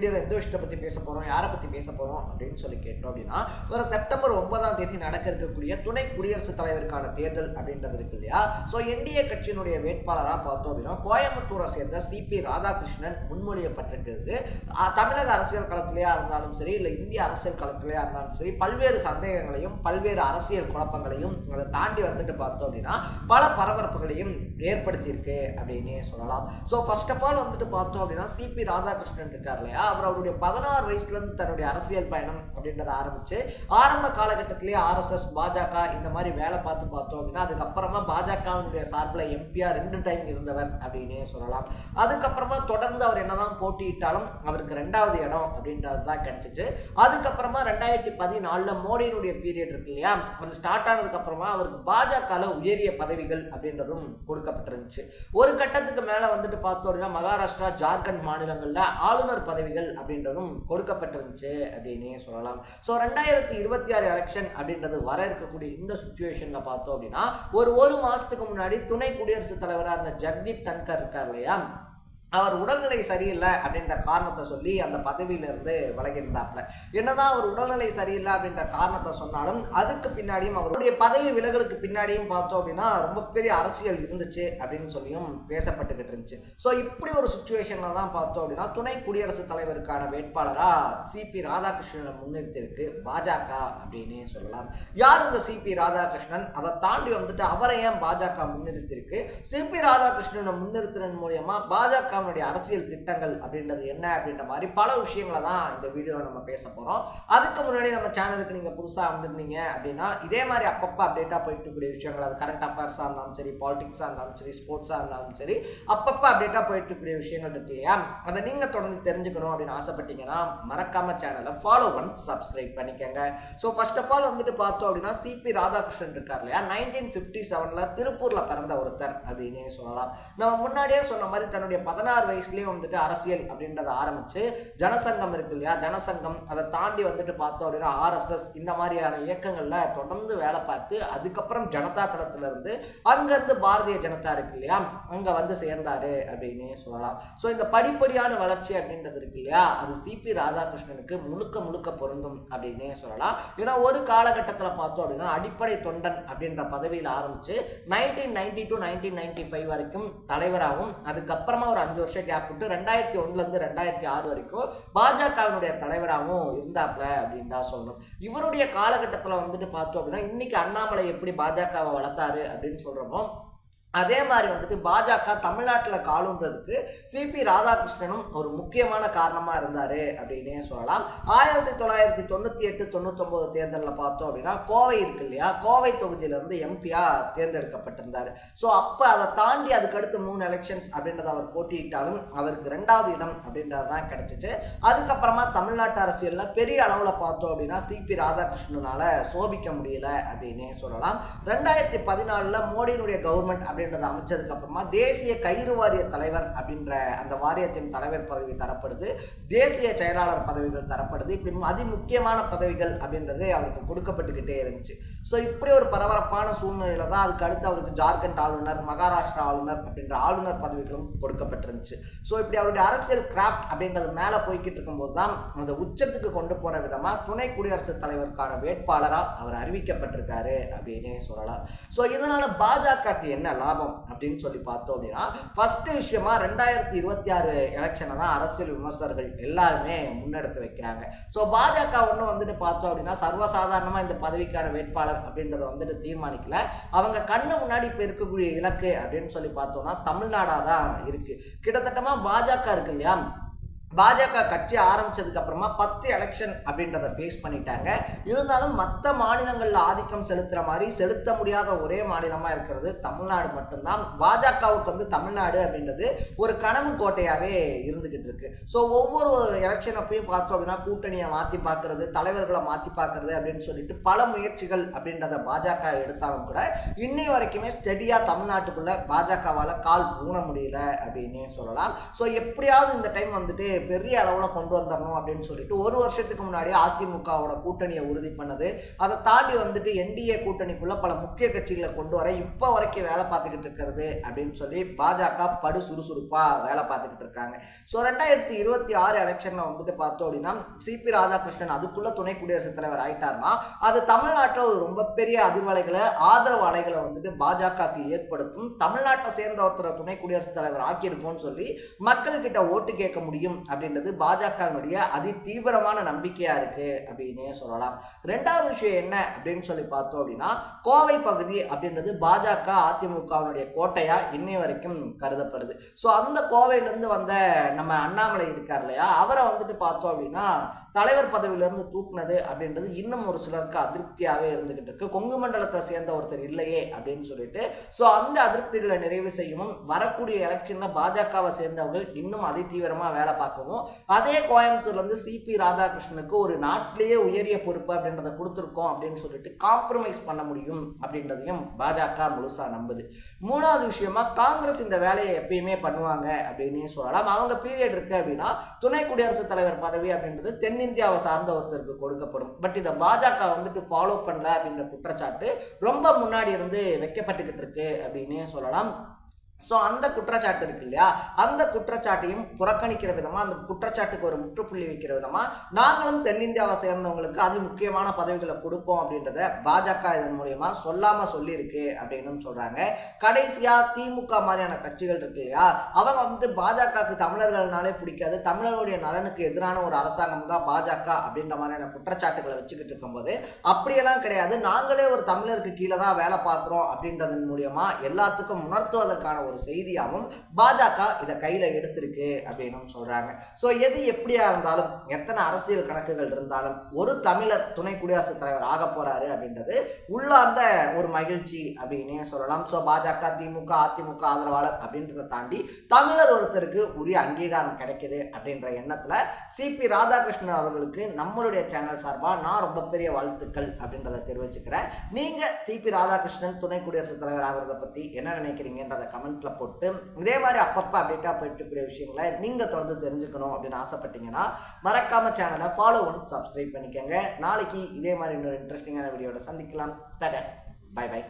வீடியோவில் எந்த விஷயத்தை பற்றி பேச போகிறோம் யாரை பற்றி பேச போகிறோம் அப்படின்னு சொல்லி கேட்டோம் அப்படின்னா வர செப்டம்பர் ஒன்பதாம் தேதி நடக்க இருக்கக்கூடிய துணை குடியரசுத் தலைவருக்கான தேர்தல் அப்படின்றது இருக்கு இல்லையா? ஸோ என்டிஏ கட்சியினுடைய வேட்பாளராக பார்த்தோம் அப்படின்னா கோயம்புத்தூரை சேர்ந்த சிபி ராதாகிருஷ்ணன் முன்மொழியப்பட்டிருக்கிறது. தமிழக அரசியல் களத்திலேயா இருந்தாலும் சரி இல்லை இந்திய அரசியல் களத்திலேயா இருந்தாலும் சரி பல்வேறு சந்தேகங்களையும் பல்வேறு அரசியல் குழப்பங்களையும் அதை தாண்டி வந்துட்டு பார்த்தோம் அப்படின்னா பல பரபரப்புகளையும் ஏற்படுத்தியிருக்கு அப்படின்னே சொல்லலாம். ஸோ ஃபர்ஸ்ட் ஆஃப் ஆல் வந்துட்டு பார்த்தோம் அப்படின்னா சிபி ராதாகிருஷ்ணன் இருக்கார் இல்லையா? அவர் அவருடைய பதினாறு வயசுலேருந்து தன்னுடைய அரசியல் பயணம் அப்படின்றத ஆரம்பிச்சு ஆரம்ப காலகட்டத்திலேயே ஆர்எஸ்எஸ் பாஜக இந்த மாதிரி வேலை பார்த்து பார்த்தோம் அப்படின்னா அதுக்கப்புறமா பாஜகவினுடைய சார்பில் எம்பியா ரெண்டு டைம் இருந்தவர் அப்படின்னே சொல்லலாம். அதுக்கப்புறமா தொடர்ந்து அவர் என்னதான் போட்டியிட்டாலும் அவருக்கு ரெண்டாவது இடம் அப்படின்றது தான் கிடைச்சிச்சு. அதுக்கப்புறமா ரெண்டாயிரத்தி பதினாலில் மோடியினுடைய பீரியட் இருக்கு இல்லையா? அது ஸ்டார்ட் ஆனதுக்கப்புறமா அவருக்கு பாஜகவில் உயரிய பதவிகள் அப்படின்றதும் கொடுக்கப்பட்டிருந்துச்சு. ஒரு கட்டத்துக்கு மேலே வந்துட்டு பார்த்தோம் அப்படின்னா மகாராஷ்டிரா ஜார்க்கண்ட் மாநிலங்களில் ஆளுநர் பதவிகள் அப்படின்றதும் கொடுக்கப்பட்டிருந்துச்சு. அப்படின்னே சொல்லலாம். ஸோ ரெண்டாயிரத்தி இருபத்தி ஆறு எலெக்ஷன் அப்படின்றது வர இருக்கக்கூடிய இந்த சுச்சுவேஷனில் பார்த்தோம் அப்படின்னா ஒரு ஒரு மாதத்துக்கு முன்னாடி துணை குடியரசுத் தலைவராக இருந்த ஜக்தீப் தன்கர் இருக்கார் இல்லையா? அவர் உடல்நிலை சரியில்லை அப்படின்ற காரணத்தை சொல்லி அந்த பதவியிலிருந்து விலகியிருந்தாப்புல. என்னதான் அவர் உடல்நிலை சரியில்லை அப்படின்ற காரணத்தை சொன்னாலும் அதுக்கு பின்னாடியும் அவருடைய பதவி விலகலுக்கு பின்னாடியும் பார்த்தோம் அப்படின்னா ரொம்ப பெரிய அரசியல் இருந்துச்சு அப்படின்னு சொல்லியும் பேசப்பட்டுக்கிட்டு இருந்துச்சு. ஸோ இப்படி ஒரு சுச்சுவேஷனில் தான் பார்த்தோம் அப்படின்னா துணை குடியரசுத் தலைவருக்கான வேட்பாளராக சிபி ராதாகிருஷ்ணனை முன்னிறுத்தியிருக்கு பாஜக அப்படின்னே சொல்லலாம். யார் இந்த சிபி ராதாகிருஷ்ணன்? அதை தாண்டி வந்துட்டு அவரை ஏன் பாஜக முன்னிறுத்தியிருக்கு? சிபி ராதாகிருஷ்ணனை முன்னிறுத்தினன் மூலியமா பாஜகவினுடைய அரசியல் திட்டங்கள் அப்படின்றது என்ன அப்படின்ற மாதிரி பல விஷயங்களை தான் இந்த வீடியோவில் நம்ம பேச போகிறோம் அதுக்கு முன்னாடி நம்ம சேனலுக்கு நீங்கள் புதுசாக வந்திருந்தீங்க அப்படின்னா இதே மாதிரி அப்பப்போ அப்டேட்டாக போயிட்டு இருக்கக்கூடிய விஷயங்கள் அது கரண்ட் அஃபேர்ஸாக இருந்தாலும் சரி பாலிடிக்ஸாக இருந்தாலும் சரி ஸ்போர்ட்ஸாக இருந்தாலும் சரி அப்பப்போ அப்டேட்டாக போயிட்டு இருக்கக்கூடிய விஷயங்கள் இருக்கு இல்லையா? அதை நீங்கள் தொடர்ந்து தெரிஞ்சுக்கணும் அப்படின்னு ஆசைப்பட்டீங்கன்னா மறக்காம சேனலை ஃபாலோ பண்ணி சப்ஸ்கிரைப் பண்ணிக்கோங்க. ஸோ ஃபர்ஸ்ட் ஆஃப் ஆல் வந்துட்டு பார்த்தோம் அப்படின்னா சிபி ராதாகிருஷ்ணன் இருக்கார் இல்லையா? நைன்டீன் ஃபிஃப்டி செவனில் திருப்பூரில் பிறந்த ஒருத்தர் அப்படின்னே சொல்லலாம். நம்ம முன்னாடியே சொன்ன மாதிரி தன்னுடைய பதினாறு வயசுலேயே வந்துட்டு அரசியல் அப்படின்றத ஆரம்பிச்சு ஜனசங்கம் இருக்கு இல்லையா? ஜனசங்கம் அதை தாண்டி வந்துட்டு பார்த்தோம் அப்படின்னா ஆர்எஸ்எஸ் இந்த மாதிரியான இயக்கங்கள்ல தொடர்ந்து வேலை பார்த்து அதுக்கப்புறம் ஜனதா தளத்துல இருந்து அங்கேருந்து பாரதிய ஜனதா இருக்கு இல்லையா? அங்கே வந்து சேர்ந்தாரு அப்படின்னே சொல்லலாம். ஸோ இந்த படிப்படியான வளர்ச்சி அப்படின்றது இருக்கு இல்லையா? அது சிபி ராதாகிருஷ்ணனுக்கு முழுக்க முழுக்க பொருந்தும் அப்படின்னே சொல்லலாம். ஏன்னா ஒரு காலகட்டத்தில் பார்த்தோம் அப்படின்னா அடிப்படை தொண்டன் அப்படின்ற பதவியில் ஆரம்பிச்சு nineteen ninety to nineteen ninety five வரைக்கும் தலைவராகவும் அதுக்கப்புறமா ஒரு அஞ்சு வருஷம் கேப் விட்டு ரெண்டாயிரத்தி ஒன்றுலேருந்து ரெண்டாயிரத்தி ஆறு வரைக்கும் பாஜகவினுடைய தலைவராகவும் இருந்தாப்ல அப்படின்னு தான் சொல்லணும். இவருடைய காலகட்டத்தில் வந்துட்டு பார்த்தோம் அப்படின்னா இன்னைக்கு அண்ணாமலை எப்படி பாஜகவை வளர்த்தாரு அப்படின்னு சொல்கிறோமோ அதே மாதிரி வந்துட்டு பாஜக தமிழ்நாட்டில் காலுன்றதுக்கு சிபி ராதாகிருஷ்ணனும் ஒரு முக்கியமான காரணமாக இருந்தார் அப்படின்னே சொல்லலாம். ஆயிரத்தி தொள்ளாயிரத்தி தொண்ணூற்றி எட்டு தொண்ணூத்தொம்பது தேர்தலில் பார்த்தோம் அப்படின்னா கோவை இருக்கு இல்லையா? கோவை தொகுதியிலேருந்து எம்பியாக தேர்ந்தெடுக்கப்பட்டிருந்தார். ஸோ அப்போ அதை தாண்டி அதுக்கடுத்து மூணு எலெக்ஷன்ஸ் அப்படின்றத அவர் போட்டியிட்டாலும் அவருக்கு ரெண்டாவது இடம் அப்படின்றது தான் கிடைச்சிச்சு. அதுக்கப்புறமா தமிழ்நாட்டு அரசியலில் பெரிய அளவில் பார்த்தோம் அப்படின்னா சிபி ராதாகிருஷ்ணனால சோபிக்க முடியல அப்படின்னே சொல்லலாம். ரெண்டாயிரத்தி பதினாலில் மோடியினுடைய கவர்மெண்ட் அப்படின்றத அமைச்சதுக்கு அப்புறமா தேசிய கயிறு வாரிய தலைவர் அப்படின்ற அந்த வாரியத்தின் தலைவர் பதவி தரப்படுது. தேசிய செயலாளர் பதவிகள் தரப்படுது. இப்படி அதி முக்கியமான பதவிகள் அப்படின்றது அவருக்கு கொடுக்கப்பட்டுக்கிட்டே இருந்துச்சு. ஸோ இப்படி ஒரு பரபரப்பான சூழ்நிலையில தான் அதுக்கு அடுத்து அவருக்கு ஜார்க்கண்ட் ஆளுநர் மகாராஷ்டிரா ஆளுநர் அப்படின்ற ஆளுநர் பதவிகளும் கொடுக்கப்பட்டிருந்துச்சு. ஸோ இப்படி அவருடைய அரசியல் கிராஃப்ட் அப்படின்றது மேலே போய்கிட்டு இருக்கும்போது தான் அந்த உச்சத்துக்கு கொண்டு போகிற விதமாக துணை குடியரசுத் தலைவருக்கான வேட்பாளராக அவர் அறிவிக்கப்பட்டிருக்காரு அப்படின்னு சொல்லலாம். ஸோ இதனால் பாஜகக்கு என்ன லாபம் அப்படின்னு சொல்லி பார்த்தோம் அப்படின்னா ஃபர்ஸ்ட் விஷயமா ரெண்டாயிரத்தி இருபத்தி ஆறு எலெக்ஷனை தான் அரசியல் விமர்சகர்கள் எல்லாருமே முன்னெடுத்து வைக்கிறாங்க. ஸோ பாஜக ஒன்றும் வந்துட்டு பார்த்தோம் அப்படின்னா சர்வசாதாரணமாக இந்த பதவிக்கான வேட்பாளர் அப்படின்றத வந்துட்டு தீர்மானிக்கல. அவங்க கண்ணு முன்னாடி இப்போ இருக்கக்கூடிய இலக்கு அப்படின்னு சொல்லி பார்த்தோம்னா தமிழ்நாடாக தான் இருக்குது கிட்டத்தட்டமாக பாஜக இருக்கு இல்லையா? பாஜக கட்சி ஆரம்பிச்சதுக்கு அப்புறமா பத்து எலெக்ஷன் அப்படின்றத ஃபேஸ் பண்ணிட்டாங்க. இருந்தாலும் மற்ற மாநிலங்களில் ஆதிக்கம் செலுத்துகிற மாதிரி செலுத்த முடியாத ஒரே மாநிலமாக இருக்கிறது தமிழ்நாடு மட்டும்தான். பாஜகவுக்கு வந்து தமிழ்நாடு அப்படின்றது ஒரு கனவு கோட்டையாகவே இருந்துக்கிட்டு இருக்கு. ஸோ ஒவ்வொரு எலெக்ஷன் அப்பயும் பார்த்தோம் அப்படின்னா கூட்டணியை மாற்றி பார்க்கறது தலைவர்களை மாற்றி பார்க்கறது அப்படின்னு சொல்லிட்டு பல முயற்சிகள் அப்படின்றத பாஜக எடுத்தாலும் கூட இன்னை வரைக்குமே ஸ்டெடியாக தமிழ்நாட்டுக்குள்ள பாஜகவால் கால் ஊன முடியல அப்படின்னே சொல்லலாம். ஸோ எப்படியாவது இந்த டைம் வந்துட்டு பெரிய அளவில் கொண்டு வந்துடணும் அப்படின்னு சொல்லிட்டு ஒரு வருஷத்துக்கு முன்னாடி அதிமுகவோட கூட்டணியை உறுதி பண்ணது. அதை தாண்டி வந்துட்டு என்டிஏ கூட்டணிக்குள்ள பல முக்கிய கட்சிகளை கொண்டு வர இப்போ வரைக்கும் வேலை பார்த்துக்கிட்டு இருக்கிறது அப்படின்னு சொல்லி பாஜக படு சுறுசுறுப்பாக வேலை பார்த்துக்கிட்டு இருக்காங்க. ஸோ ரெண்டாயிரத்தி இருபத்தி ஆறு எலெக்ஷனில் வந்துட்டு பார்த்தோம் அப்படின்னா சிபி ராதாகிருஷ்ணன் அதுக்குள்ள துணை குடியரசுத் தலைவர் ஆயிட்டாருன்னா அது தமிழ்நாட்டில் ஒரு ரொம்ப பெரிய அதிர்வலைகளை ஆதரவு அலைகளை வந்துட்டு பாஜகவுக்கு ஏற்படுத்தும். தமிழ்நாட்டை சேர்ந்த ஒருத்தரை துணை குடியரசுத் தலைவர் ஆக்கியிருக்கோம்னு சொல்லி மக்கள்கிட்ட ஓட்டு கேட்க முடியும். அப்படின்றது பாஜகவினுடைய அதி தீவிரமான நம்பிக்கையா இருக்கு அப்படின்னே சொல்லலாம். ரெண்டாவது விஷயம் என்ன அப்படின்னு சொல்லி பார்த்தோம் அப்படின்னா கோவை பகுதி அப்படின்றது பாஜக அதிமுகவினுடைய கோட்டையா இன்னை வரைக்கும் கருதப்படுது. ஸோ அந்த கோவையிலேருந்து வந்த நம்ம அண்ணாமலை இருக்கார் இல்லையா? அவரை வந்துட்டு பார்த்தோம் அப்படின்னா தலைவர் பதவியிலிருந்து தூக்குனது அப்படின்றது இன்னும் ஒரு சிலருக்கு அதிருப்தியாகவே இருந்துகிட்டு இருக்கு. கொங்கு மண்டலத்தை சேர்ந்த ஒருத்தர் இல்லையே அப்படின்னு சொல்லிட்டு ஸோ அந்த அதிருப்திகளை நிறைவு செய்யவும் வரக்கூடிய எலெக்ஷனில் பாஜகவை சேர்ந்தவர்கள் இன்னும் அதி தீவிரமாக வேலை பார்க்கவும் அதே கோயம்புத்தூர்லேருந்து சிபி ராதாகிருஷ்ணனுக்கு ஒரு நாட்டிலேயே உயரிய பொறுப்பு அப்படின்றத கொடுத்துருக்கோம் அப்படின்னு சொல்லிட்டு காம்ப்ரமைஸ் பண்ண முடியும் அப்படின்றதையும் பாஜக முழுசா நம்புது. மூணாவது விஷயமா காங்கிரஸ் இந்த வேலையை எப்பயுமே பண்ணுவாங்க அப்படின்னே சொல்லலாம். அவங்க பீரியட் இருக்கு அப்படின்னா துணை குடியரசுத் தலைவர் பதவி அப்படின்றது தென்னிந்தியாவை சார்ந்த ஒருத்தருக்கு கொடுக்கப்படும். பட் இதை பாஜக வந்துட்டு ஃபாலோ பண்ணல அப்படின்ற குற்றச்சாட்டு ரொம்ப முன்னாடி இருந்து வைக்கப்பட்டுக்கிட்டு இருக்கு அப்படின்னே சொல்லலாம். ஸோ அந்த குற்றச்சாட்டு இருக்கு இல்லையா அந்த குற்றச்சாட்டையும் புறக்கணிக்கிற விதமாக அந்த குற்றச்சாட்டுக்கு ஒரு முற்றுப்புள்ளி வைக்கிற விதமாக நாங்களும் தென்னிந்தியாவை சேர்ந்தவங்களுக்கு அது முக்கியமான பதவிகளை கொடுப்போம் அப்படின்றத பாஜக இதன் மூலயமா சொல்லாமல் சொல்லியிருக்கு அப்படின்னு சொல்கிறாங்க கடைசியாக திமுக மாதிரியான கட்சிகள் இருக்கு இல்லையா? அவங்க வந்து பாஜகவுக்கு தமிழர்கள்னாலே பிடிக்காது. தமிழர்களுடைய நலனுக்கு எதிரான ஒரு அரசாங்கம் தான் பாஜக அப்படின்ற மாதிரியான குற்றச்சாட்டுகளை வச்சுக்கிட்டு இருக்கும்போது அப்படியெல்லாம் கிடையாது. நாங்களே ஒரு தமிழருக்கு கீழே தான் வேலை பார்க்குறோம் அப்படின்றதன் மூலயமா எல்லாத்துக்கும் உணர்த்துவதற்கான ஒரு செய்தியாகவும் பாஜக இதை கையில் எடுத்திருக்கு அப்படின்னு சொல்கிறாங்க ஸோ எது எப்படியா இருந்தாலும் எத்தனை அரசியல் கணக்குகள் இருந்தாலும் ஒரு தமிழர் துணை குடியரசுத் தலைவர் ஆக போகிறாரு அப்படின்றது உள்ளார்ந்த ஒரு மகிழ்ச்சி அப்படின்னே சொல்லலாம். ஸோ பாஜக திமுக அதிமுக ஆதரவாளர் அப்படின்றத தாண்டி தமிழர் ஒருத்தருக்கு உரிய அங்கீகாரம் கிடைக்குது அப்படின்ற எண்ணத்தில் சிபி ராதாகிருஷ்ணன் அவர்களுக்கு நம்மளுடைய சேனல் சார்பாக நான் ரொம்ப பெரிய வாழ்த்துக்கள் அப்படின்றத தெரிவிச்சுக்கிறேன். நீங்கள் சிபி ராதாகிருஷ்ணன் துணை குடியரசுத் தலைவர் ஆகிறத பற்றி என்ன நினைக்கிறீங்கன்றத கமெண்ட்டில் போட்டு இதே மாதிரி அப்பப்போ அப்டேட்டாக போயிட்டு விஷயங்களை நீங்கள் தொடர்ந்து தெரிஞ்சுக்கணும் அப்படின்னு ஆசைப்பட்டீங்கன்னா மறக்காம சேனலை ஃபாலோ பண்ணி சப்ஸ்கிரைப் பண்ணிக்கோங்க. நாளைக்கு இதே மாதிரி இன்னொரு இன்ட்ரெஸ்டிங்கான வீடியோட சந்திக்கலாம். தட பை பை